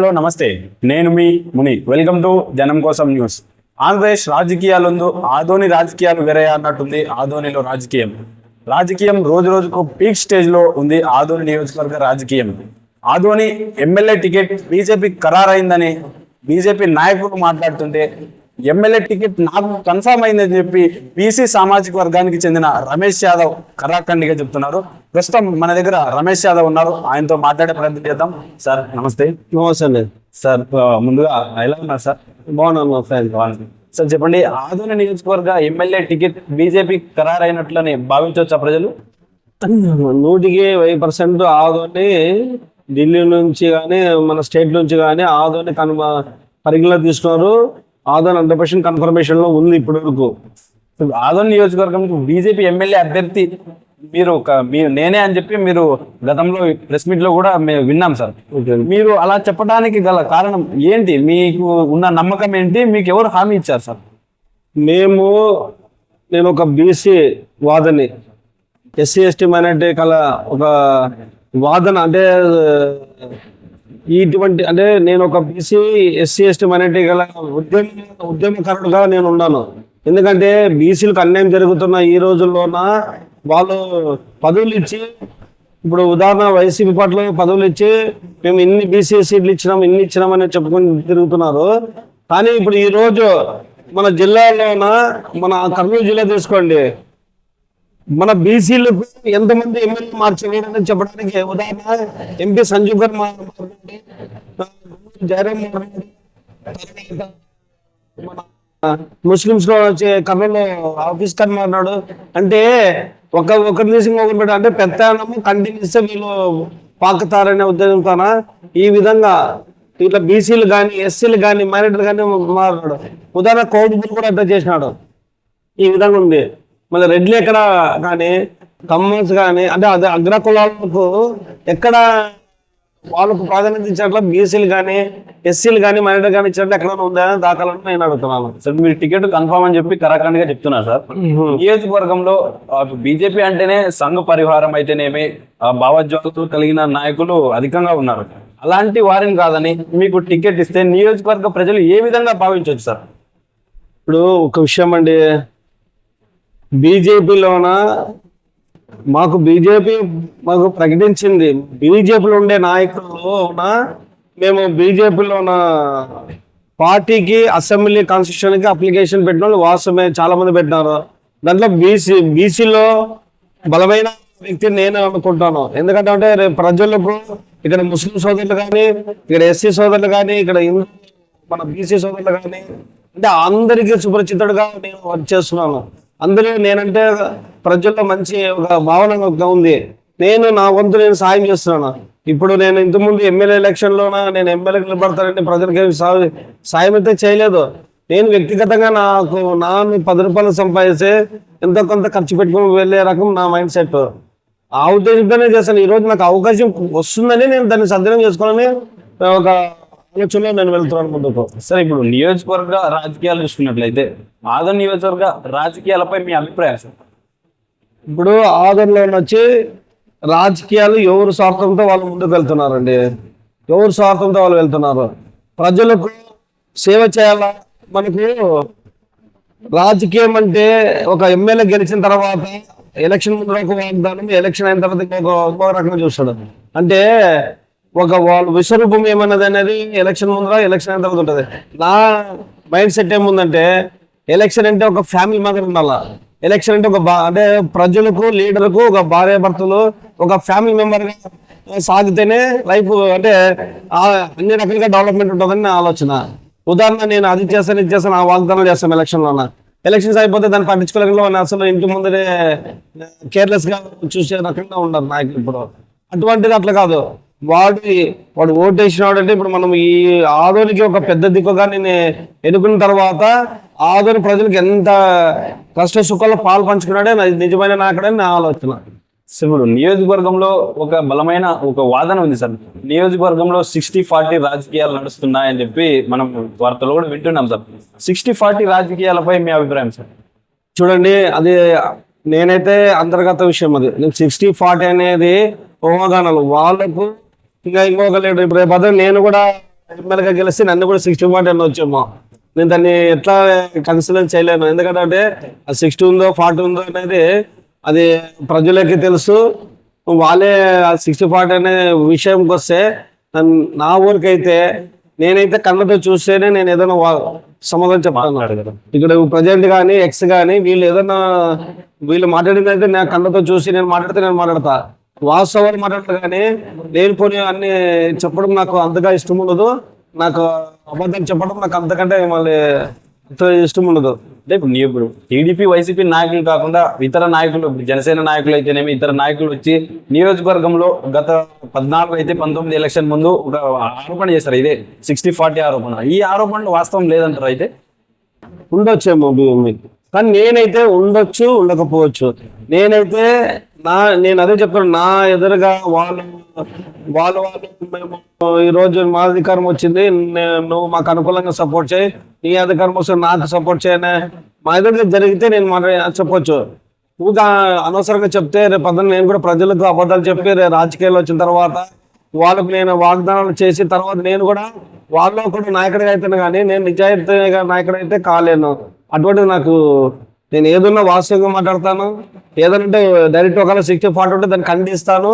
Hello నమస్తే. నేను మీ ముని. Welcome to జనం కోసం న్యూస్ ఆంధ్రప్రదేశ్ రాజకీయాలందు ఆదోని రాజకీయాలు వేరే అన్నట్టుంది ఆదోనిలో రాజకీయం. రాజకీయం రోజు రోజుకు పీక్ స్టేజ్లో ఉంది ఆదోని నియోజకవర్గ రాజకీయం. ఆదోని ఎమ్మెల్యే టికెట్ బీజేపీ ఖరారైందని బీజేపీ నాయకులు మాట్లాడుతుంటే ఎమ్మెల్యే టికెట్ నాకు కన్ఫర్మ్ అయిందని చెప్పి బీసీ సామాజిక వర్గానికి చెందిన రమేష్ యాదవ్ కరాఖండిగా చెప్తున్నారు. ప్రస్తుతం మన దగ్గర రమేష్ యాదవ్ ఉన్నారు. ఆయనతో మాట్లాడే ప్రయత్నం చేద్దాం. సార్ నమస్తే. నమస్తే సార్ ముందుగా ఎలా ఉన్నారు సార్? బాగున్నాను మా ఫ్రెండ్. సార్ చెప్పండి ఆధునిక నియోజకవర్గ ఎమ్మెల్యే టికెట్ బీజేపీ ఖరారైనట్లని భావించవచ్చా ప్రజలు? నూటికి వెయ్యి పర్సెంట్ ఆదోని ఢిల్లీ నుంచి కానీ మన స్టేట్ నుంచి కానీ ఆదోని కన్ పరిగణలో తీసుకున్నారు. ఆదోని హండ్రెడ్ పర్సెంట్ కన్ఫర్మేషన్లో ఉంది ఇప్పటి వరకు ఆదోని నియోజకవర్గం బీజేపీ ఎమ్మెల్యే అభ్యర్థి మీరు ఒక మీరు నేనే అని చెప్పి మీరు గతంలో ప్రెస్ మీట్లో కూడా మేము విన్నాం సార్. మీరు అలా చెప్పడానికి గల కారణం ఏంటి? మీకు ఉన్న నమ్మకం ఏంటి? మీకు ఎవరు హామీ ఇచ్చారు సార్? మేము నేను ఒక బీసీ వాదని ఎస్సీ ఎస్టీ మైనార్టీ కల ఒక వాదన అంటే ఇటువంటి అంటే నేను ఒక బీసీ ఎస్సీ ఎస్టీ మైనార్టీ గల ఉద్యమ ఉద్యమకారుడుగా నేను ఉన్నాను. ఎందుకంటే బీసీలకు అన్యాయం జరుగుతున్న ఈ రోజుల్లోన వాళ్ళు పదవులు ఇచ్చి ఇప్పుడు ఉదాహరణ వైసీపీ పార్టీలో పదవులు ఇచ్చి మేము ఇన్ని బీసీ సీట్లు ఇచ్చినాం ఇన్ని ఇచ్చినామని చెప్పుకొని తిరుగుతున్నారు. కానీ ఇప్పుడు ఈరోజు మన జిల్లాలోన మన కర్నూలు జిల్లా తీసుకోండి. మన బీసీలకు ఎంతమంది ఎమ్మెల్యే మార్చలేరని చెప్పడానికి ఉదాహరణ ఎంపీ సంజీవ్ గారు మా- మాట్లాడండి. మన ముస్లిమ్స్లో వచ్చే కర్నూలు ఆఫీస్ కని మాట్లాడు అంటే ఒక ఒకరి తీసి ఒకరు పెట్టారు అంటే పెద్ద కంటిన్యూస్ వీళ్ళు పాకుతారనే ఉద్దేశంతోన ఈ విధంగా ఇట్లా బీసీలు కానీ ఎస్సీలు కానీ మైనార్టీలు కానీ మాట్లాడు ఉదాహరణ కౌడుపులు కూడా అడ్రస్ చేసినాడు. ఈ విధంగా ఉంది. మళ్ళీ రెడ్లు ఎక్కడ కానీ కమ్మర్స్ కానీ అంటే అదే అగ్ర కులాలకు ఎక్కడ వాళ్ళకు ప్రాధాన్యత ఇచ్చినట్లు బీసీలు కానీ ఎస్సీలు కానీ మైనార్టీ కానీ ఇచ్చినట్లు ఎక్కడ ఉందా? అని దాఖలను నేను అడుగుతున్నాను సార్ మీరు టికెట్ కన్ఫర్మ్ అని చెప్పి కరాఖండిగా చెప్తున్నారు సార్. నియోజకవర్గంలో బీజేపీ అంటేనే సంఘ పరివారం అయితేనేమి ఆ భావోద్వేగాలతో కలిగిన నాయకులు అధికంగా ఉన్నారు. అలాంటి వారిని కాదని మీకు టికెట్ ఇస్తే నియోజకవర్గ ప్రజలు ఏ విధంగా భావించవచ్చు సార్? ఇప్పుడు ఒక విషయం అండి. బీజేపీలోన? మాకు బీజేపీ మాకు ప్రకటించింది. బీజేపీలో ఉండే నాయకుల్లోన మేము బీజేపీలోన? పార్టీకి అసెంబ్లీ కాన్స్టిట్యూషన్కి అప్లికేషన్ పెట్టిన వాళ్ళు వాస్తవమే చాలామంది పెట్టినారు. దాంట్లో బీసీ బీసీలో బలమైన వ్యక్తి నేను అనుకుంటాను. ఎందుకంటే అంటే రేపు ప్రజలకు ఇక్కడ ముస్లిం సోదరులు కానీ ఇక్కడ ఎస్సీ సోదరులు కానీ ఇక్కడ హిందూ మన బీసీ సోదరులు కానీ అంటే అందరికీ సుపరిచితుడుగా నేను వర్క్ చేస్తున్నాను. అందరూ నేనంటే ప్రజల్లో మంచి ఒక భావన ఒక ఉంది. నేను నా వంతు నేను సాయం చేస్తున్నాను. ఇప్పుడు నేను ఇంతకుముందు ఎమ్మెల్యే ఎలక్షన్లోన నేను ఎమ్మెల్యే నిలబడతానంటే ప్రజలకి సాయం అయితే చేయలేదు. నేను వ్యక్తిగతంగా నాకు నాన్న పది రూపాయలు సంపాదిస్తే ఎంతో కొంత ఖర్చు పెట్టుకుని వెళ్ళే రకం నా మైండ్ సెట్. ఆ ఉద్దేశంతోనే చేస్తాను ఈరోజు నాకు అవకాశం వస్తుందని నేను దాన్ని సద్వినియోగం చేసుకోవాలని ఒక ఆలోచనలో నేను వెళ్తున్నాను ముందుకు. సరే ఇప్పుడు నియోజకవర్గ రాజకీయాలు చూసుకున్నట్లయితే ఆదర్ నియోజకవర్గ రాజకీయాలపై మీ అభిప్రాయం సార్? ఇప్పుడు ఆదరణలో వచ్చి రాజకీయాలు ఎవరు స్వార్థంతో వాళ్ళు ముందుకు వెళ్తున్నారండి? ఎవరు స్వార్థంతో వాళ్ళు వెళ్తున్నారు? ప్రజలకు సేవ చేయాలా? మనకు రాజకీయం అంటే ఒక ఎమ్మెల్యే గెలిచిన తర్వాత ఎలక్షన్ ముందు ఒక వాగ్దానం ఎలక్షన్ అయిన తర్వాత ఇంకొక ఇంకొక రకంగా చూస్తాడు. అంటే ఒక వాళ్ళ విశ్వరూపం ఏమన్నది అనేది ఎలక్షన్ ముందర ఎలక్షన్ అయిన తర్వాత ఉంటుంది. నా మైండ్ సెట్ ఏముందంటే ఎలక్షన్ అంటే ఒక ఫ్యామిలీ మాత్రం ఉండాలా? ఎలక్షన్ అంటే ఒక బా- అంటే ప్రజలకు లీడర్కు ఒక భార్య భర్తలు ఒక ఫ్యామిలీ మెంబర్గా సాగితేనే లైఫ్ అంటే అన్ని రకాలుగా డెవలప్మెంట్ ఉంటుందని నా ఆలోచన. ఉదాహరణ నేను అది చేస్తాను ఇది చేస్తాను ఆ వాగ్దానం చేస్తాను ఎలక్షన్లోన ఎలక్షన్స్ అయిపోతే దాన్ని పట్టించుకోలేకుండా అసలు ఇంటి ముందరే కేర్లెస్గా చూసే రకంగా ఉండరు నాయకులు ఇప్పుడు. అటువంటిది అట్లా కాదు. వాడు వాడు ఓటు వేసినాడు అంటే ఇప్పుడు మనం ఈ ఆదోనికి ఒక పెద్ద దిక్కుగా నేను ఎన్నుకున్న తర్వాత ఆదోని ప్రజలకు ఎంత కష్ట సుఖాల్లో పాలు పంచుకున్నాడే నిజమైన నాయకుడని నా ఆలోచన. ఇప్పుడు నియోజకవర్గంలో ఒక బలమైన ఒక వాదన ఉంది సార్. నియోజకవర్గంలో సిక్స్టీ ఫార్టీ రాజకీయాలు నడుస్తున్నాయని చెప్పి మనం వార్తలు కూడా వింటున్నాం సార్. సిక్స్టీ ఫార్టీ రాజకీయాలపై మీ అభిప్రాయం సార్? చూడండి అది నేనైతే అంతర్గత విషయం అది. సిక్స్టీ ఫార్టీ అనేది ఊహాగానాలు. వాళ్ళకు ఇంకా ఇంకొక లీడర్ ఇప్పుడు రేపు నేను కూడా ఎమ్మెల్యేగా గెలిస్తే నన్ను కూడా సిక్స్టీ ఫార్టీ అని వచ్చేమో. నేను దాన్ని ఎట్లా కన్సిడర్ చేయలేను. ఎందుకంటే ఆ సిక్స్టీ ఉందో ఫార్టీ ఉందో అనేది అది ప్రజలకి తెలుసు. వాళ్ళే సిక్స్టీ ఫార్టీ అనే విషయంకి వస్తే నా ఊరికైతే నేనైతే కళ్ళతో చూస్తేనే నేను ఏదైనా సమాధానం చెప్తాను. ఇక్కడ ప్రజెంట్ కానీ ఎక్స్ కానీ వీళ్ళు ఏదైనా వీళ్ళు మాట్లాడింది అయితే నా కళ్ళతో చూసి నేను మాట్లాడితే నేను మాట్లాడతా. వాస్తవాలు మాట్లాడతా కానీ లేనిపోని అన్ని చెప్పడం నాకు అంతగా ఇష్టం ఉండదు. నాకు అబద్ధం చెప్పడం నాకు అంతకంటే మళ్ళీ అంత ఇష్టం ఉండదు. అంటే ఇప్పుడు నీ ఇప్పుడు టీడీపీ వైసీపీ నాయకులు కాకుండా ఇతర నాయకులు జనసేన నాయకులు అయితేనేమి ఇతర నాయకులు వచ్చి నియోజకవర్గంలో గత పద్నాలుగు అయితే పంతొమ్మిది ఎలక్షన్ ముందు ఒక ఆరోపణ చేస్తారు ఇదే సిక్స్టీ ఫార్టీ ఆరోపణ. ఈ ఆరోపణలు వాస్తవం లేదంటారు అయితే? ఉండొచ్చేమో కానీ నేనైతే ఉండొచ్చు ఉండకపోవచ్చు. నేనైతే నా నేను అదే చెప్తున్నాను నా ఎదురుగా వాళ్ళు వాళ్ళు వాళ్ళు మేము ఈరోజు మా అధికారం వచ్చింది నువ్వు మాకు అనుకూలంగా సపోర్ట్ చేయి నీ అధికారం వస్తే నాకు సపోర్ట్ చేయనే. మా ఎదురుగా జరిగితే నేను మన చెప్పొచ్చు. నువ్వు అనవసరంగా చెప్తే రేపు పొద్దున్న నేను కూడా ప్రజలకు అబద్ధాలు చెప్పి రేపు రాజకీయాలు వచ్చిన తర్వాత వాళ్ళకు నేను వాగ్దానాలు చేసిన తర్వాత నేను కూడా వాళ్ళలో కూడా నాయకుడిగా అయితేనే కానీ నేను నిజాయితీగా నాయకుడైతే కాలేను. అటువంటిది నాకు నేను ఏదన్నా వాస్తవంగా మాట్లాడతాను ఏదంటే డైరెక్ట్ ఒకవేళ సిక్స్టీ ఫార్టీ ఉంటే దాన్ని ఖండిస్తాను.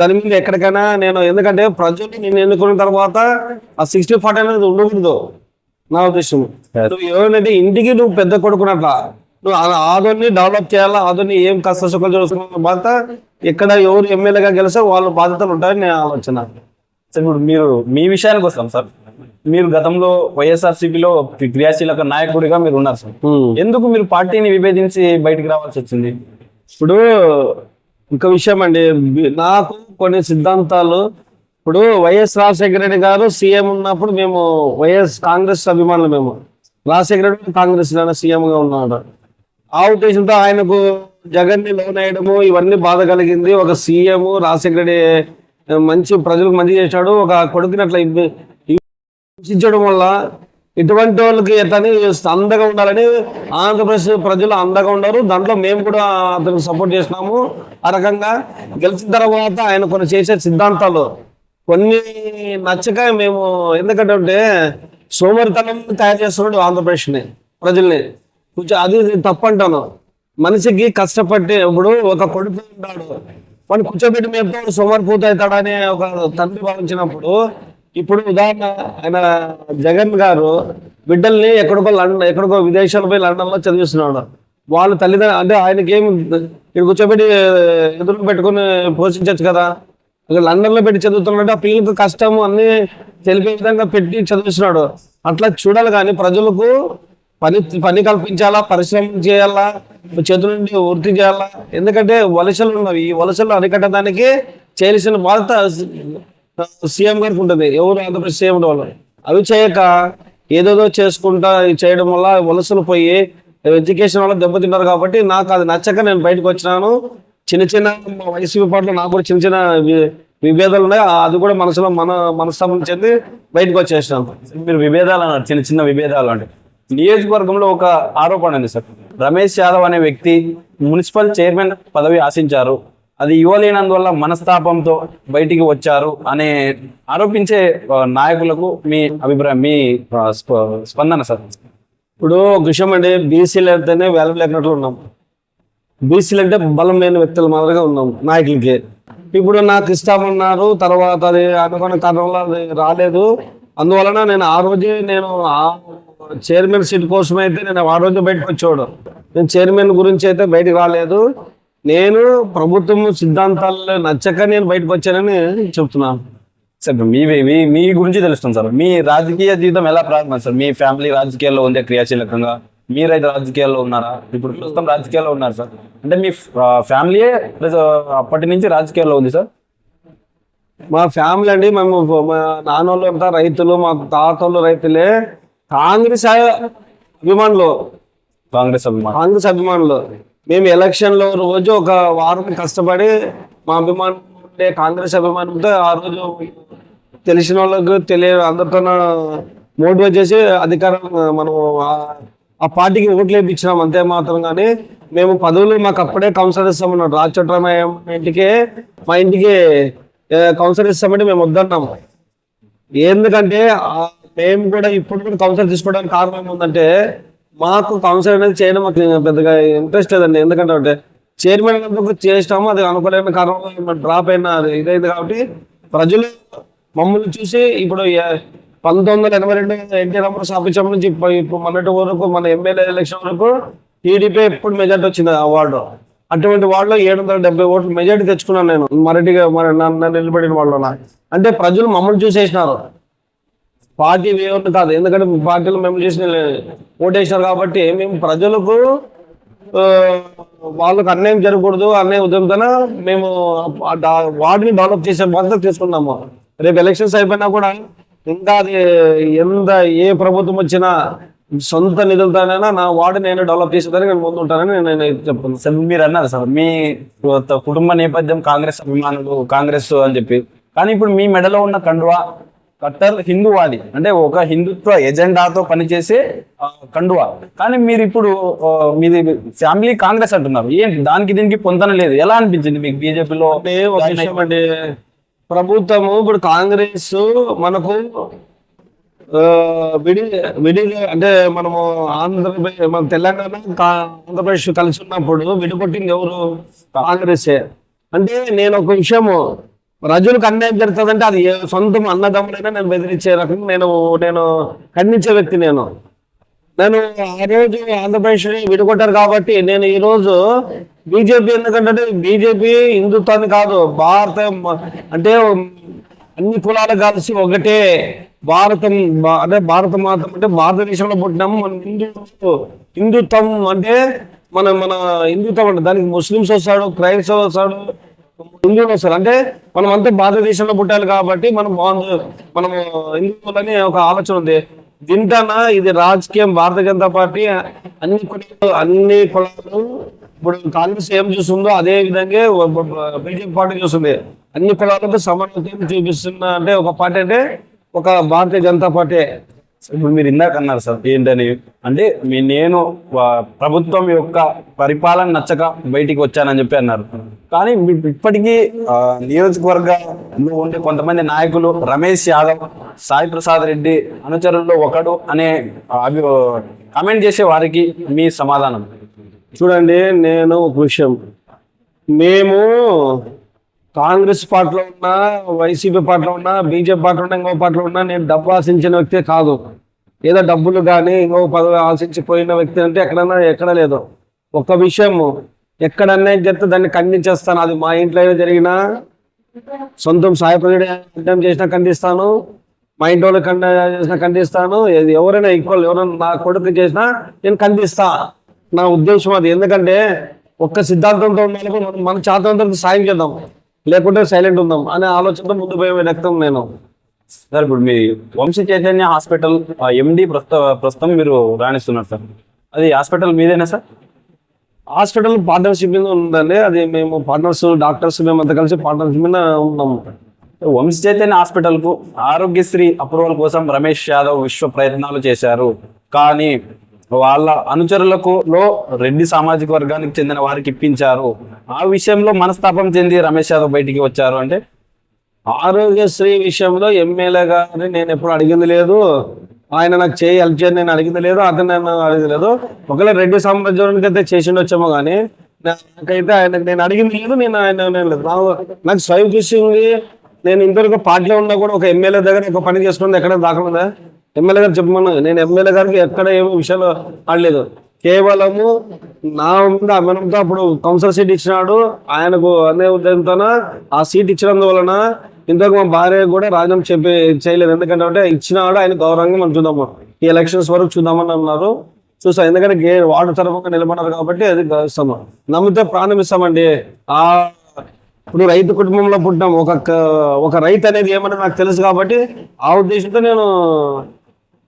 దాని మీద ఎక్కడికైనా నేను ఎందుకంటే ప్రజలు నేను ఎన్నుకున్న తర్వాత ఆ సిక్స్టీ ఫార్టీ అనేది ఉండకూడదు. నా ఉద్దేశం. నువ్వు ఏమంటే ఇంటికి నువ్వు పెద్ద కొడుకున్నట్ల నువ్వు ఆదోని డెవలప్ చేయాలా? ఆదోని ఏం కష్ట సుఖాలు చూసుకున్న బాధ్యత ఇక్కడ ఎవరు ఎమ్మెల్యేగా గెలిస్తే వాళ్ళ బాధ్యతలు ఉంటాయని నేను ఆలోచన. సార్ ఇప్పుడు మీరు మీ విషయానికి వస్తాం సార్. మీరు గతంలో వైఎస్ఆర్సీపీలో క్రియాశీలక నాయకుడిగా మీరు ఉన్నారు సార్. ఎందుకు మీరు పార్టీని విభేదించి బయటికి రావాల్సి వచ్చింది? ఇప్పుడు ఇంకో విషయం అండి. నాకు కొన్ని సిద్ధాంతాలు. ఇప్పుడు వైఎస్ రాజశేఖర రెడ్డి గారు సీఎం ఉన్నప్పుడు మేము వైఎస్ కాంగ్రెస్ అభిమానులు మేము. రాజశేఖర రెడ్డి కాంగ్రెస్ సీఎం గా ఉన్నాడు. ఆ ఉద్దేశంతో ఆయనకు జగన్ని లోన్ వేయడము ఇవన్నీ బాధ కలిగింది. ఒక సీఎం రాజశేఖర రెడ్డి మంచి ప్రజలకు మంచి చేశాడు. ఒక కొడుకుని అట్లా ఇబ్బ- వల్ల ఇటువంటి వాళ్ళకి ఎట్లని అందగా ఉండాలని ఆంధ్రప్రదేశ్ ప్రజలు అందగా ఉన్నారు. దాంట్లో మేము కూడా అతనికి సపోర్ట్ చేసినాము. ఆ రకంగా గెలిచిన తర్వాత ఆయన కొన్ని చేసే సిద్ధాంతాలు కొన్ని నచ్చక మేము ఎందుకంటే అంటే సోమరితనం తయారు చేస్తున్నాడు ఆంధ్రప్రదేశ్ని ప్రజల్ని. కొంచెం అది తప్పంటాను. మనిషికి కష్టపడి ఇప్పుడు ఒక కొడుకు ఉన్నాడు వాడిని కూర్చోబెట్టి మేపుతాడు సోమరిపోత అవుతాడని ఒక తండ్రి భావించినప్పుడు ఇప్పుడు ఉదాహరణ ఆయన జగన్ గారు బిడ్డల్ని ఎక్కడికో లండన్ ఎక్కడికో విదేశాలు పోయి లండన్లో చదివిస్తున్నాడు. వాళ్ళ తల్లిదండ్రులు అంటే ఆయనకి ఏం ఇక్కడ కూర్చోబెట్టి ఎదురు పెట్టుకుని పోషించవచ్చు కదా. లండన్లో పెట్టి చదువుతున్నాడు ఆ పిల్లలకు కష్టం అన్ని తెలిపే విధంగా పెట్టి చదివిస్తున్నాడు. అట్లా చూడాలి కానీ ప్రజలకు పని పని కల్పించాలా పరిశ్రమ చేయాలా చేతుల నుండి వృత్తి చేయాలా? ఎందుకంటే వలసలు ఉన్నవి. ఈ వలసలు అరికట్టడానికి చేయాల్సిన బాధ్యత సీఎం గారికి ఉంటుంది. ఎవరు ఆంధ్రప్రదేశ్ సీఎం వాళ్ళు? అవి చేయక ఏదేదో చేసుకుంటా చేయడం వల్ల వలసలు పోయి ఎడ్యుకేషన్ వల్ల దెబ్బతిన్నారు కాబట్టి నాకు అది నచ్చక నేను బయటకు వచ్చినాను. చిన్న చిన్న వయసు వైసీపీ నాకు కూడా చిన్న చిన్న వి- విభేదాలు ఉన్నాయి. అది కూడా మనసులో మన మనస్తాపం చెంది బయటకు వచ్చేసినాను. మీరు విభేదాలు అన్నారు. చిన్న చిన్న విభేదాలు అంటే. నియోజకవర్గంలో ఒక ఆరోపణ ఉంది సార్. రమేష్ యాదవ్ అనే వ్యక్తి మున్సిపల్ చైర్మన్ పదవి ఆశించారు. అది ఇవ్వలేనందువల్ల మనస్తాపంతో బయటికి వచ్చారు అనే ఆరోపించే నాయకులకు మీ అభిప్రాయం మీ స్ప- స్పందన సార్. ఇప్పుడు విషయం అండి బీసీలు అంటేనే వాల్యూ లేకున్నట్లు ఉన్నాం. బీసీలు అంటే బలం లేని వ్యక్తులు మాదిరిగా ఉన్నాం నాయకులకి. ఇప్పుడు నాకు ఇస్తామన్నారు తర్వాత అది అనుకున్న కారణంలో అది రాలేదు. అందువలన నేను ఆ రోజే నేను ఆ చైర్మన్ సీట్ కోసం అయితే నేను ఆ రోజు బయటకు వచ్చాడు నేను చైర్మన్ గురించి అయితే బయటకు రాలేదు. నేను ప్రభుత్వం సిద్ధాంతాలు నచ్చక నేను బయటకు వచ్చానని చెప్తున్నాను సార్ మీ మీ మీ గురించి తెలుస్తుంది సార్. మీ రాజకీయ జీవితం ఎలా ప్రారంభం సార్? మీ ఫ్యామిలీ రాజకీయాల్లో ఉందే క్రియాశీలకంగా? మీరైతే రాజకీయాల్లో ఉన్నారా? ఇప్పుడు ప్రస్తుతం రాజకీయాల్లో ఉన్నారు సార్. అంటే మీ ఫ్యామిలీయే అప్పటి నుంచి రాజకీయాల్లో ఉంది సార్. మా ఫ్యామిలీ అండి మేము మా నాన్నోళ్ళు అంతా రైతులు మా తాతోళ్ళు రైతులే కాంగ్రెస్ అభిమానులు. కాంగ్రెస్ అభిమానం కాంగ్రెస్ అభిమానులు. మేము ఎలక్షన్లో రోజు ఒక వారం కష్టపడి మా అభిమానం ఉండే కాంగ్రెస్ అభిమానంతో ఆ రోజు తెలిసిన వాళ్ళకు తెలియ అందరితో మోటివేట్ చేసి అధికారం మనం ఆ- పార్టీకి ఓట్లు వేయించినాం అంతే మాత్రం కానీ మేము పదవులు మాకు అప్పుడే కౌన్సిలర్ ఇస్తామన్నాడు రాజచోట్రమయ్య ఇంటికి మా ఇంటికి కౌన్సిల్ ఇస్తామంటే మేము వద్దన్నాము ఎందుకంటే మేము కూడా ఇప్పుడు కూడా కౌన్సిల్ తీసుకోవడానికి కారణం ఏముందంటే మాకు కౌన్సిల్ అనేది చేయడం మాకు పెద్దగా ఇంట్రెస్ట్ లేదండి. ఎందుకంటే అంటే చైర్మన్ అయినందుకు చేసినాము అది అనుకోలేని కారణంలో డ్రాప్ అయిన అది ఇదైంది కాబట్టి ప్రజలు మమ్మల్ని చూసి ఇప్పుడు పంతొమ్మిది వందల ఎనభై రెండు ఎన్టీ రామారావు స్థాపించడం నుంచి ఇప్పుడు ఇప్పుడు మొన్నటి వరకు మన ఎమ్మెల్యే ఎలక్షన్ వరకు టీడీపీ ఎప్పుడు మెజార్టీ వచ్చింది ఆ వార్డు. అటువంటి వార్డులో ఏడు వందల డెబ్బై ఓట్లు మెజార్టీ తెచ్చుకున్నాను నేను. మరటిగా మరి నన్ను నిలబడిన వాళ్ళు అంటే ప్రజలు మమ్మల్ని చూసేసినారు పార్టీ వేరు కాదు. ఎందుకంటే పార్టీలో మేము చేసిన ఓటేసినారు కాబట్టి మేము ప్రజలకు వాళ్ళకు అన్యాయం జరగకూడదు అనే ఉద్యమంతో మేము వార్డుని డెవలప్ చేసే బాధ్యత తీసుకున్నాము. రేపు ఎలక్షన్స్ అయిపోయినా కూడా ఇంకా అది ఎంత ఏ ప్రభుత్వం వచ్చినా సొంత నిధులతోనైనా నా వార్డు నేను డెవలప్ చేసేదానికి నేను ముందు ఉంటానని నేను నేను చెప్తున్నాను సార్ మీరు అన్నారు సార్ మీ కుటుంబ నేపథ్యం కాంగ్రెస్ అభిమానులు కాంగ్రెస్ అని చెప్పి. కానీ ఇప్పుడు మీ మెడలో ఉన్న కండువా కట్టర్ హిందూవాది. అంటే ఒక హిందుత్వ ఎజెండాతో పనిచేసే కండువా. కానీ మీరు ఇప్పుడు మీది ఫ్యామిలీ కాంగ్రెస్ అంటున్నారు. ఏం దానికి దీనికి పొందన లేదు. ఎలా అనిపించింది మీకు బీజేపీలో అంటే ప్రభుత్వము ఇప్పుడు కాంగ్రెస్ మనకు విడి విడి అంటే మనము ఆంధ్రప్రదేశ్ మన తెలంగాణ ఆంధ్రప్రదేశ్ కలిసి ఉన్నప్పుడు విడిపట్టింది ఎవరు? కాంగ్రెసే. అంటే నేను ఒక విషయము రజులకు అన్యాయం జరుగుతుందంటే అది సొంతం అన్నదమ్ములైనా నేను బెదిరించే రకం నేను నేను ఖండించే వ్యక్తి నేను. నేను ఆ రోజు ఆంధ్రప్రదేశ్ విడగొట్టారు కాబట్టి నేను ఈ రోజు బీజేపీ ఎందుకంటే బీజేపీ హిందుత్వాన్ని కాదు భారత అంటే అన్ని కులాలు కలిసి ఒకటే భారతం అంటే భారత మాతం అంటే భారతదేశంలో పుట్టినాము మనం హిందూ హిందుత్వం అంటే మన మన హిందుత్వం అంటే దానికి ముస్లిమ్స్ వస్తాడు క్రైస్తవ వస్తాడు హిందువులు వస్తారు. అంటే మనం అంతా భారతదేశంలో పుట్టాలి కాబట్టి మనం బాగుంది మనము హిందువులని ఒక ఆలోచన ఉంది. వింటానా? ఇది రాజకీయం. భారత జనతా పార్టీ అన్ని కులాలు అన్ని కులాలు ఇప్పుడు కాంగ్రెస్ ఏం చూస్తుందో అదే విధంగా బీజేపీ పార్టీ చూస్తుంది. అన్ని కులాలతో సమన్వయం చూపిస్తున్న అంటే ఒక పార్టీ అంటే ఒక భారతీయ జనతా పార్టీ. ఇప్పుడు మీరు ఇందాక అన్నారు సార్ ఏంటని? అంటే మీ నేను ప్రభుత్వం యొక్క పరిపాలన నచ్చక బయటికి వచ్చానని చెప్పి అన్నారు. కానీ మీ- ఇప్పటికీ నియోజకవర్గంలో ఉండే కొంతమంది నాయకులు రమేష్ యాదవ్ సాయి ప్రసాద్ రెడ్డి అనుచరుల్లో ఒకడు అనే అభి కామెంట్ చేసే వారికి మీ సమాధానం. చూడండి నేను ఒక విషయం. మేము కాంగ్రెస్ పార్టీలో ఉన్నా వైసీపీ పార్టీలో ఉన్నా బీజేపీ పార్టీలో ఉన్నా ఇంకో పార్టీలో ఉన్నా నేను డబ్బు ఆశించిన వ్యక్తే కాదు. ఏదో డబ్బులు కానీ ఇంకో పదవి ఆశించిపోయిన వ్యక్తి అంటే ఎక్కడన్నా ఎక్కడ లేదు. ఒక విషయము ఎక్కడ అన్యాయం జరిగితే దాన్ని ఖండించేస్తాను. అది మా ఇంట్లో అయినా జరిగినా సొంతం సాయపడి అడ్డం చేసినా ఖండిస్తాను. మా ఇంటి వాళ్ళు ఖండ చేసినా ఖండిస్తాను. ఏది ఎవరైనా ఈక్వల్ ఎవరైనా నా కొడుకు చేసినా నేను ఖండిస్తా. నా ఉద్దేశం అది. ఎందుకంటే ఒక్క సిద్ధాంతంతో ఉండాలి మనం మన చాతంతో సాయం చేద్దాం. లేకుంటే సైలెంట్ ఉందాం అనే ఆలోచనతో ముందు పోయే వ్యక్తం నేను. సార్ ఇప్పుడు మీ వంశీ చైతన్య హాస్పిటల్ ఎండి ప్రస్తుత ప్రస్తుతం మీరు రాణిస్తున్నారు సార్. అది హాస్పిటల్ మీదేనా సార్? హాస్పిటల్ పార్ట్నర్షిప్ మీద ఉందండి. అది మేము పార్ట్నర్స్ డాక్టర్స్ మేమంతా కలిసి పార్ట్నర్షిప్ మీద ఉన్నాము వంశీ చైతన్య హాస్పిటల్కు ఆరోగ్యశ్రీ అప్రూవల్ కోసం రమేష్ యాదవ్ విశ్వ ప్రయత్నాలు చేశారు. కానీ వాళ్ళ అనుచరులకు లో రెడ్డి సామాజిక వర్గానికి చెందిన వారికి ఇప్పించారు. ఆ విషయంలో మనస్తాపం చెంది రమేష్ యాదవ్ బయటికి వచ్చారు అంటే ఆరోగ్యశ్రీ విషయంలో ఎమ్మెల్యే గారిని నేను ఎప్పుడు అడిగింది లేదు. ఆయన నాకు చేయి హెల్ప్ చేయని నేను అడిగింది లేదు అతను నేను అడిగింది లేదు. ఒకవేళ రెడ్డి సామ్రాజ్యానికి అయితే చేసిండొచ్చేమో కానీ నాకైతే ఆయన నేను అడిగింది లేదు నేను ఆయన లేదు. నాకు- స్వయం కృషి ఉంది. నేను ఇంతవరకు పార్టీలో ఉన్నా కూడా ఒక ఎమ్మెల్యే దగ్గర ఒక పని చేసుకుంది ఎక్కడ దాకా ఉందా? ఎమ్మెల్యే గారు చెప్పమన్నా నేను ఎమ్మెల్యే గారికి ఎక్కడ ఏమో విషయాలు ఆడలేదు. కేవలము నా మీద అభిమానంతో అప్పుడు కౌన్సిల్ సీట్ ఇచ్చినాడు. ఆయనకు అనే ఉద్దేశంతోన ఆ సీట్ ఇచ్చినందువలన ఇంతకు మా భార్య కూడా రాజీనామా చెప్పి చేయలేదు. ఎందుకంటే అంటే ఇచ్చినాడు ఆయన గౌరవంగా మనం చూద్దాము. ఈ ఎలక్షన్స్ వరకు చూద్దామని అన్నారు. చూస్తాం ఎందుకంటే గే వార్డు తరఫుగా నిలబడ్డారు కాబట్టి అది గౌరవిస్తాము. నమ్మితే ప్రాణం ఇస్తామండి. ఆ ఇప్పుడు రైతు కుటుంబంలో పుట్టినాం. ఒక ఒక రైతు అనేది ఏమని నాకు తెలుసు కాబట్టి ఆ ఉద్దేశంతో నేను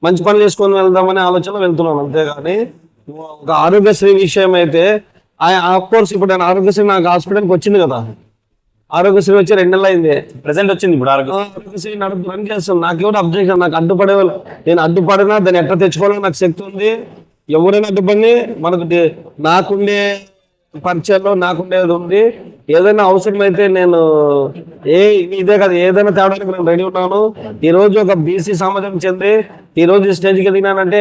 మంచి పని చేసుకొని వెళ్దామనే ఆలోచన వెళ్తున్నాను అంతేగాని ఒక ఆరోగ్యశ్రీ విషయం అయితే ఆఫ్ కోర్స్ ఇప్పుడు నేను ఆరోగ్యశ్రీ నాకు హాస్పిటల్కి వచ్చింది కదా. ఆరోగ్యశ్రీ వచ్చి రెండు నెలలు అయింది. ప్రెసెంట్ వచ్చింది ఇప్పుడు ఆరోగ్యశ్రీ నడుపు రన్ చేస్తాను నాకు ఎవరు అబ్జెక్షన్ నాకు అడ్డుపడే నేను అడ్డుపడినా దాన్ని ఎట్లా తెచ్చుకోవాలని నాకు శక్తి ఉంది. ఎవరైనా అడ్డుపడి మనకు నాకుండే పరిచయంలో నాకుండేది ఉంది. ఏదైనా అవసరమైతే నేను ఏ ఇదే కదా ఏదైనా తేడానికి నేను రెడీ ఉన్నాను. ఈ రోజు ఒక బీసీ సమాజం చెంది ఈ రోజు ఈ స్టేజ్కి ఎదిగినానంటే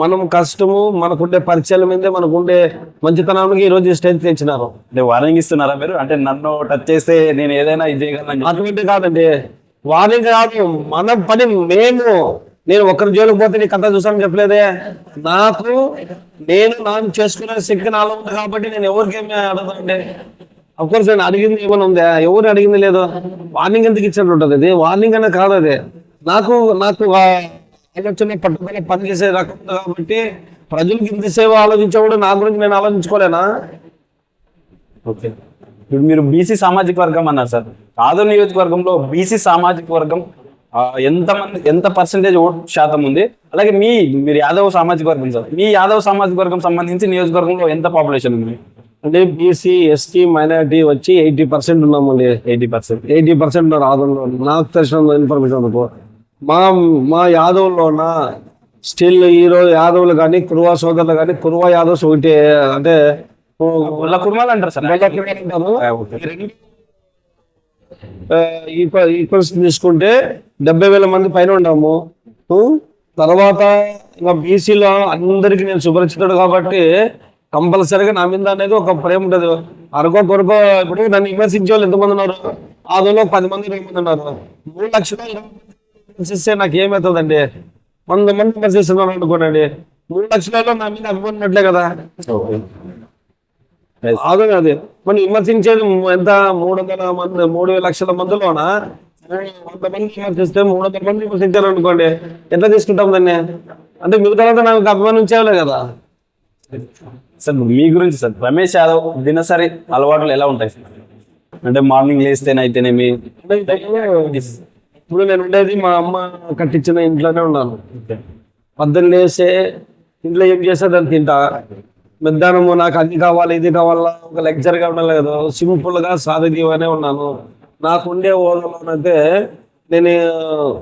మనం కష్టము మనకుండే పరిచయాల మీదే మనకుండే మంచితనానికి ఈ రోజు ఈ స్టేజ్ తెచ్చినారు. అంటే వార్నింగ్ ఇస్తున్నారా మీరు? అంటే నన్ను టచ్ చేస్తే నేను ఏదైనా ఇది అటువంటి కాదండి. వార్నింగ్ కాదు మన పని మేము. నేను ఒక్కరి జోలికి పోతే నీ కథ చూసాను చెప్పలేదే? నాకు నేను నాన్న చేసుకునే శక్తి నాలో ఉంది కాబట్టి నేను ఎవరికి అడగదండి కోర్స్ నేను అడిగింది ఏమైనా ఉందా? ఎవరు అడిగింది లేదు? వార్నింగ్ ఎందుకు ఇచ్చినట్టు ఉంటుంది అది? వార్నింగ్ అనేది కాదు అది. నాకు నాకు ఆ ఆలోచన పట్టుదల పనిచేసే రకం కాబట్టి ప్రజలకు ఇంత సేవ ఆలోచించేవాడు నా గురించి నేను ఆలోచించుకోలేనా? ఓకే. ఇప్పుడు మీరు బీసీ సామాజిక వర్గం అన్నారు సార్. కాదు నియోజకవర్గంలో బీసీ సామాజిక వర్గం ఆ, ఎంత మంది ఎంత పర్సెంటేజ్ ఓట్ శాతం ఉంది? అలాగే మీ మీరు యాదవ్ సామాజిక వర్గం సార్ మీ యాదవ్ సామాజిక వర్గం సంబంధించి నియోజకవర్గంలో ఎంత పాపులేషన్ ఉంది? అంటే బీసీ ఎస్టీ మైనారిటీ వచ్చి ఎయిటీ పర్సెంట్ ఉన్నామండి. ఎయిటీ పర్సెంట్ ఎయిటీ పర్సెంట్ ఉన్నారు ఆదంలో నాకు తెలిసిన ఇన్ఫర్మేషన్ అనుకో మా మా యాదవ్లోన స్టిల్ ఈరోజు యాదవులు కానీ కురువా సోదరులు కానీ కురువా యాదవ్స్ ఒకటి అంటే కుర్మాలు అంటారు సార్. ఈక్వల్స్ తీసుకుంటే డెబ్బై వేల మంది పైన ఉన్నాము తర్వాత ఇంకా బీసీలో అందరికి నేను సుపరిచితుడు కాబట్టి కంపల్సరీగా నా మీద అనేది ఒక ప్రేమ ఉంటుంది. అరకో కొరకో ఇప్పుడు నన్ను విమర్శించే వాళ్ళు ఎంతమంది ఉన్నారు? ఆదోలో పది మంది ఇరవై మంది ఉన్నారు. మూడు లక్షల విమర్శిస్తే నాకు ఏమవుతుందండి వంద మంది విమర్శిస్తున్నారు అనుకోనండి మూడు లక్షలలో నా మీద అభిమానం కదా? అదే అదే. మనం విమర్శించేది ఎంత? మూడు వందల మంది మూడు లక్షల మందిలోన? వంద మంది విమర్శిస్తే మూడు వందల మంది విమర్శించారు అనుకోండి. ఎట్లా తీసుకుంటాం దాన్ని? అంటే మిగతా నాకు అభిమానించేవాళ్ళే కదా. సార్ మీ గురించి సార్ రమేష్ యాదవ్ దినసరి అలవాట్లు ఎలా ఉంటాయి? సార్ అంటే మార్నింగ్ లేస్తేనైతేనేమి ఇప్పుడు నేను ఉండేది మా అమ్మ కట్టించిన ఇంట్లోనే ఉన్నాను. పద్దెని లేస్తే ఇంట్లో ఏం చేస్తే దాన్ని తింటా. మధ్యాహ్నము నాకు అది కావాలి ఇది కావాలా ఒక లెక్చర్గా ఉండలేదు సింపుల్గా సాధకీయమనే ఉన్నాను. నాకు ఉండే ఓదలోనైతే నేను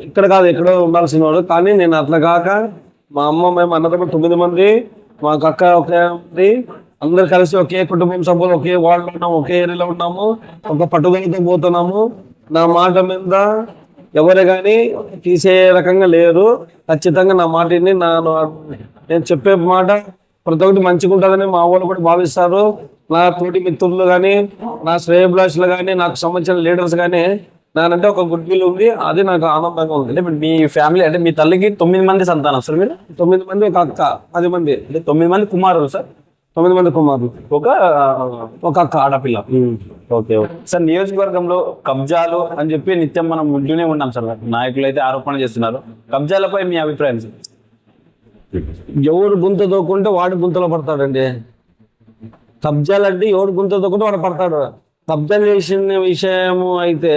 ఇక్కడ కాదు ఎక్కడో ఉండాల్సిన వాడు. కానీ నేను అట్లా కాక మా అమ్మ మేము అన్నదమ్మ తొమ్మిది మంది మా కక్క ఒకే మంది అందరు కలిసి ఒకే కుటుంబం సభ్యులు ఒకే వాళ్ళు ఉన్నాము ఒకే ఏరియాలో ఉన్నాము ఒక పట్టుదలతో పోతున్నాము. నా మాట మీద ఎవరు కానీ తీసే రకంగా లేరు. ఖచ్చితంగా నా మాటని నా నేను చెప్పే మాట ప్రతి ఒక్కటి మంచిగా ఉంటుందని మా వాళ్ళు కూడా భావిస్తారు. నా తోటి మిత్రులు కానీ నా శ్రేయభిలాషులు కానీ నాకు సంబంధించిన లీడర్స్ కానీ నానంటే ఒక గుడ్ విల్ ఉంది. అది నాకు ఆనందంగా ఉంది. అంటే మీ ఫ్యామిలీ అంటే మీ తల్లికి తొమ్మిది మంది సంతానం సార్ మీరు? తొమ్మిది మంది ఒక అక్క పది మంది. అంటే తొమ్మిది మంది కుమారులు సార్? తొమ్మిది మంది కుమారులు. ఒక ఒక అక్క ఆడపిల్ల. Okay okay. సార్ నియోజకవర్గంలో కబ్జాలు అని చెప్పి నిత్యం మనం వింటూనే ఉన్నాం సార్. నాయకులు అయితే ఆరోపణ చేస్తున్నారు. కబ్జాలపై మీ అభిప్రాయం సార్? ఎవరు గుంత దోకుంటే వాడు గుంతలో పడతాడండి. కబ్జాలు అంటే ఎవడు గుంత దోకుంటే వాడు పడతాడు. కబ్జాలు చేసిన విషయము అయితే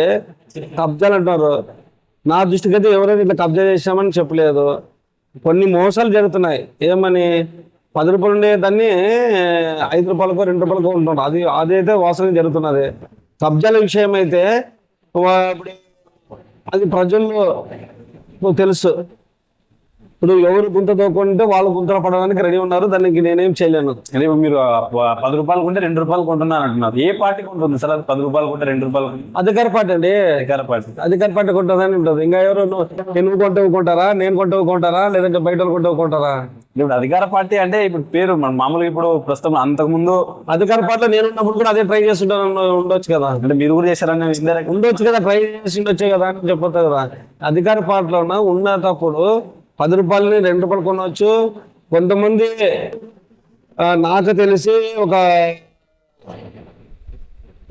కబ్జాలు అంటారు. నా దృష్టికి అయితే ఎవరైనా ఇట్లా కబ్జా చేశామని చెప్పలేదు. కొన్ని మోసాలు జరుగుతున్నాయి. ఏమని? పది రూపాయలు ఉండే దాన్ని ఐదు రూపాయలకో రెండు రూపాయలకో ఉంటున్నారు అది అదైతే వాసన జరుగుతున్నది. కబ్జాల విషయం అయితే అది ప్రజల్లో తెలుసు. ఇప్పుడు ఎవరు గుంత తోకుంటే వాళ్ళు గుంతలు పడడానికి రెడీ ఉన్నారు. దానికి నేనేం చేయలేను. మీరు పది రూపాయలు కొంటే రెండు రూపాయలు కొంటున్నారు అంటున్నారు. ఏ పార్టీకి ఉంటుంది సార్? పది రూపాయలు కొంటే రెండు రూపాయలు? అధికార పార్టీ అండి. అధికార పార్టీ. అధికార పార్టీ కొంటుందని ఉంటుంది. ఇంకా ఎవరు నువ్వు కొంటూ కొంటారా? నేను కొంటూ కొంటారా? లేదంటే బయట వాళ్ళు కొంటూ కొంటారా? ఇప్పుడు అధికార పార్టీ అంటే ఇప్పుడు పేరు మన మామూలుగా ఇప్పుడు ప్రస్తుతం అంతకుముందు అధికార పార్టీలో నేను ఉన్నప్పుడు కూడా అదే ట్రై చేస్తుంటాను ఉండొచ్చు కదా. అంటే మీరు కూడా చేశారని ఉండొచ్చు కదా ట్రై చేసి ఉండొచ్చు కదా అని చెప్పొచ్చు కదా. అధికార పార్టీలో ఉన్నప్పుడు పది రూపాయలని రెండు రూపాయలు కొనవచ్చు. కొంతమంది ఆ, నాకు తెలిసి ఒక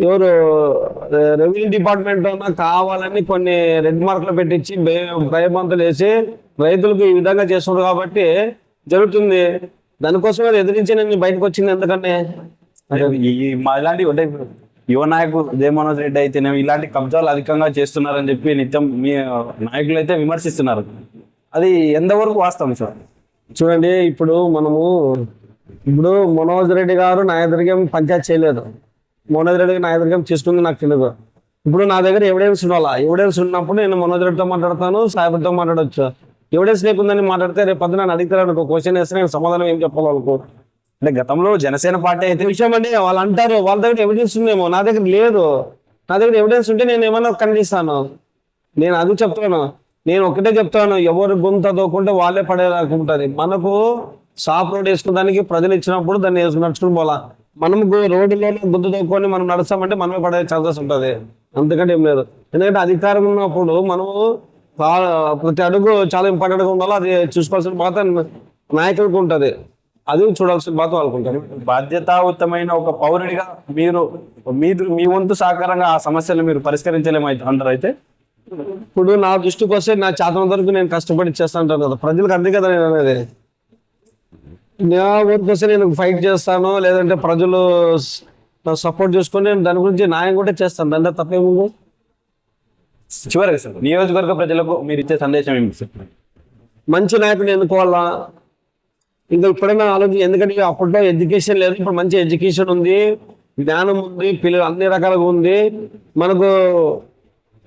ఎవరు రెవెన్యూ డిపార్ట్మెంట్ కావాలని కొన్ని రెడ్ మార్కులు పెట్టించి భయబంతులు వేసి రైతులకు ఈ విధంగా చేస్తున్నారు కాబట్టి జరుగుతుంది. దానికోసం అది ఎదిరించి నేను బయటకు వచ్చింది ఎందుకంటే ఈ మా ఇలాంటి అంటే యువ నాయకుడు జయమనోజ్ రెడ్డి అయితేనేమి ఇలాంటి కబ్జాలు అధికంగా చేస్తున్నారని చెప్పి నిత్యం మీ నాయకులు అయితే విమర్శిస్తున్నారు. అది ఎంతవరకు వాస్తవం సార్? చూడండి ఇప్పుడు మనము ఇప్పుడు మనోజ్ రెడ్డి గారు నా ఎదురుగా పంచాయతీ చేయలేదు. మనోజ్ రెడ్డి నా ఎదురుగా తీసుకుంది నాకు తెలియదు ఇప్పుడు నా దగ్గర ఎవిడెన్స్ ఉండాలా? ఎవిడెన్స్ ఉన్నప్పుడు నేను మనోజ్ రెడ్డితో మాట్లాడతాను సాహెబ్తో మాట్లాడొచ్చు. ఎవిడెన్స్ లేకుందని మాట్లాడితే రేపు పొద్దున నన్ను అడుగుతారు అనుకో క్వశ్చన్ వేస్తే నేను సమాధానం ఏం చెప్పాలనుకో? అంటే గతంలో జనసేన పార్టీ అయితే విషయం అండి వాళ్ళు అంటారు వాళ్ళ దగ్గర ఎవిడెన్స్ ఉందేమో? నా దగ్గర లేదు. నా దగ్గర ఎవిడెన్స్ ఉంటే నేను ఏమన్నా ఖండిస్తాను? నేను అది చెప్తాను. నేను ఒకటే చెప్తాను ఎవరు గుంత దోకుంటే వాళ్ళే పడేలాగా ఉంటుంది. మనకు సాఫ్ రోడ్ దానికి ప్రజలు ఇచ్చినప్పుడు దాన్ని నడుచుకుని పోలా మనం రోడ్డులోనే గుంత దోకొని మనం నడుస్తామంటే మనమే పడే ఛాన్సెస్ ఉంటుంది. అంతకంటే ఏం లేదు. ఎందుకంటే అధికారం ఉన్నప్పుడు మనము ప్రతి అడుగు చాలా ఇంపార్టెంట్గా ఉండాలో. అది చూసుకోవాల్సిన బాధ నాయకుడికి ఉంటుంది. అది చూడాల్సిన బాధ వాళ్ళకు బాధ్యతాయుతమైన ఒక పౌరుడిగా మీరు మీరు మీ వంతు సహకారంగా ఆ సమస్యలు మీరు పరిష్కరించలేము అయితే- అయితే ఇప్పుడు నా దృష్టికి వస్తే నా చేతన వరకు నేను కష్టపడి చేస్తాను కదా. ప్రజలకు అంతే కదా నేను అనేది. నా ఊరికి వస్తే నేను ఫైట్ చేస్తాను లేదంటే ప్రజలు సపోర్ట్ చేసుకొని నేను దాని గురించి న్యాయం కూడా చేస్తాను. దాంట్లో తప్పేముంది చివరిగా సార్ నియోజకవర్గ ప్రజలకు మీరు ఇచ్చే సందేశం ఏమి సార్? మంచి నాయకుడిని ఎన్నుకోవాలా? ఇంకా ఇప్పుడైనా ఆలోచన ఎందుకంటే అప్పట్లో ఎడ్యుకేషన్ లేదు ఇప్పుడు మంచి ఎడ్యుకేషన్ ఉంది జ్ఞానం ఉంది పిల్లలు అన్ని రకాలుగా ఉంది. మనకు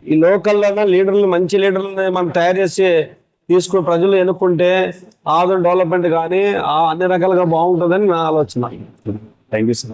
ఈ లోకల్లోనే లీడర్లు మంచి లీడర్లని మనం తయారు చేసి తీసుకుని ప్రజలు ఎన్నుకుంటే ఆదరణ డెవలప్మెంట్ కానీ అన్ని రకాలుగా బాగుంటుందని నా ఆలోచన. Thank you sir